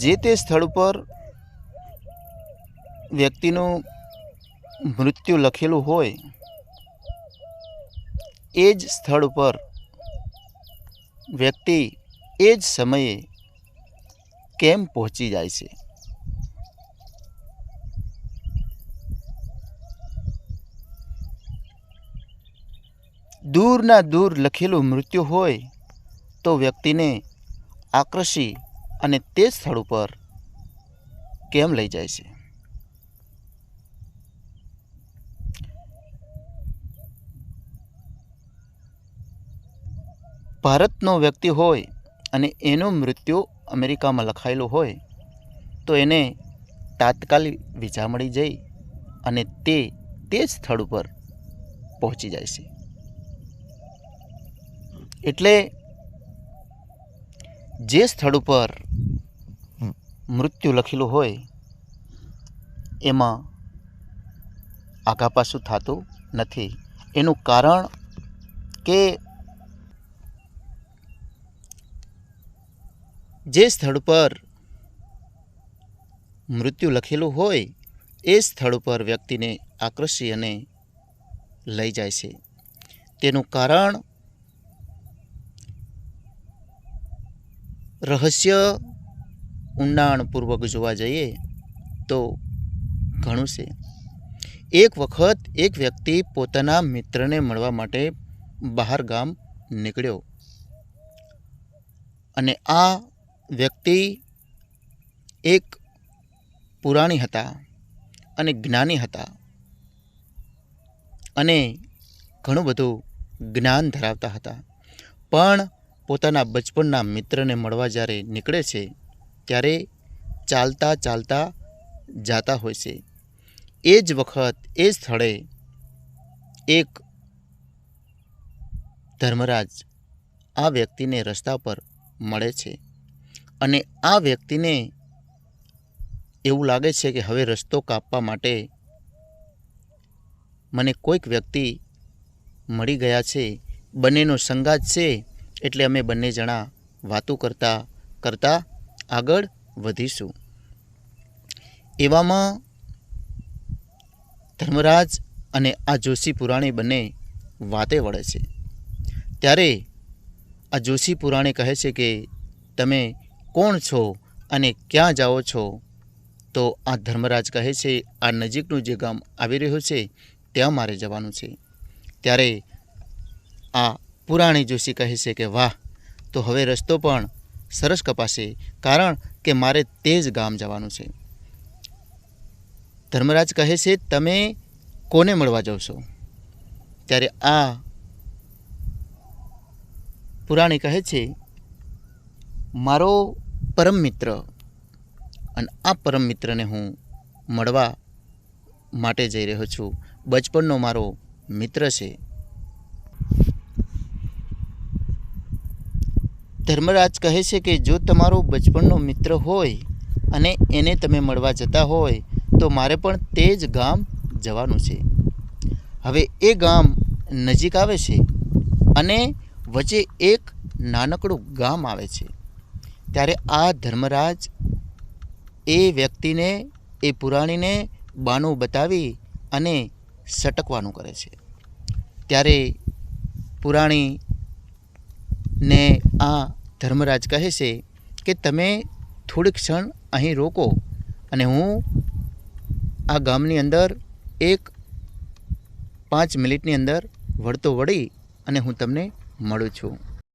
જે તે સ્થળ ઉપર વ્યક્તિનું મૃત્યુ લખેલું હોય, એ જ સ્થળ ઉપર વ્યક્તિ એ જ સમયે કેમ પહોંચી જાય છે? દૂરના દૂર લખેલું મૃત્યુ હોય તો વ્યક્તિને આકર્ષી અને તે સ્થળ ઉપર કેમ લઈ જાય છે? ભારતનો વ્યક્તિ હોય અને એનું મૃત્યુ અમેરિકામાં લખાયેલું હોય, તો એને તાત્કાલિક વિઝા મળી જઈ અને તે તે જ સ્થળ ઉપર પહોંચી જાય છે. એટલે જે સ્થળ ઉપર મૃત્યુ લખેલું હોય, એમાં આઘાપાસું થતું નથી. એનું કારણ કે જે સ્થળ પર મૃત્યુ લખેલું હોય, એ સ્થળ ઉપર વ્યક્તિને આકર્ષી અને લઈ જાય છે. તેનું કારણ રહસ્ય ઊંડાણપૂર્વક જોવા જઈએ તો ઘણું છે. એક વખત એક વ્યક્તિ પોતાના મિત્રને મળવા માટે બહાર ગામ નીકળ્યો અને આ વ્યક્તિ એક પુરાણી હતા અને જ્ઞાની હતા અને ઘણું બધું જ્ઞાન ધરાવતા હતા. પણ પોતાના બચપનના મિત્રને મળવા જ્યારે નીકળે છે ત્યારે ચાલતા ચાલતા જાતા હોય છે. એ જ વખત એ સ્થળે એક ધર્મરાજ આ વ્યક્તિને રસ્તા પર મળે છે અને આ વ્યક્તિને એવું લાગે છે કે હવે રસ્તો કાપવા માટે મને કોઈક વ્યક્તિ મળી ગયા છે. બંનેનો સંગાત છે એટલે અમે બંને જણા વાતો કરતા કરતા આગળ વધીશું. એવામાં ધર્મરાજ અને આ જોશી પુરાણી બંને વાતે વળે છે. ત્યારે આ જોશી પુરાણી કહે છે કે, તમે કોણ છો અને ક્યાં જાઓ છો? તો આ ધર્મરાજ કહે છે, આ નજીકનું જે ગામ આવી રહ્યું છે, ત્યાં મારે જવાનું છે. ત્યારે આ પુરાણી જોશી કહે છે કે, વાહ, તો હવે રસ્તો પણ સરસ કપાશે કારણ કે મારે તે જ ગામ જવાનું છે. ધર્મરાજ કહે છે, તમે કોને મળવા જાઓ ત્યારે આ પુરાણી કહે છે, મારો પરમ મિત્ર અને આ પરમ મિત્રને હું મળવા માટે જઈ રહ્યો છું. બચપનનો મારો મિત્ર છે. ધર્મરાજ કહે છે કે જો તમારો બચપણનો મિત્ર હોય અને એને તમે મળવા જતા હોય, તો મારે પણ તે જ ગામ જવાનું છે. હવે એ ગામ નજીક આવે છે અને વચ્ચે એક નાનકડું ગામ આવે છે. ત્યારે આ ધર્મરાજ એ વ્યક્તિને, એ પુરાણીને બાનું બતાવી અને સટકવાનું કરે છે. ત્યારે પુરાણીને આ ધર્મરાજ કહે છે કે તમે થોડીક ક્ષણ અહીં રોકો અને હું આ ગામની અંદર એક પાંચ મિનિટની અંદર વળતો વળી અને હું તમને મળું છું.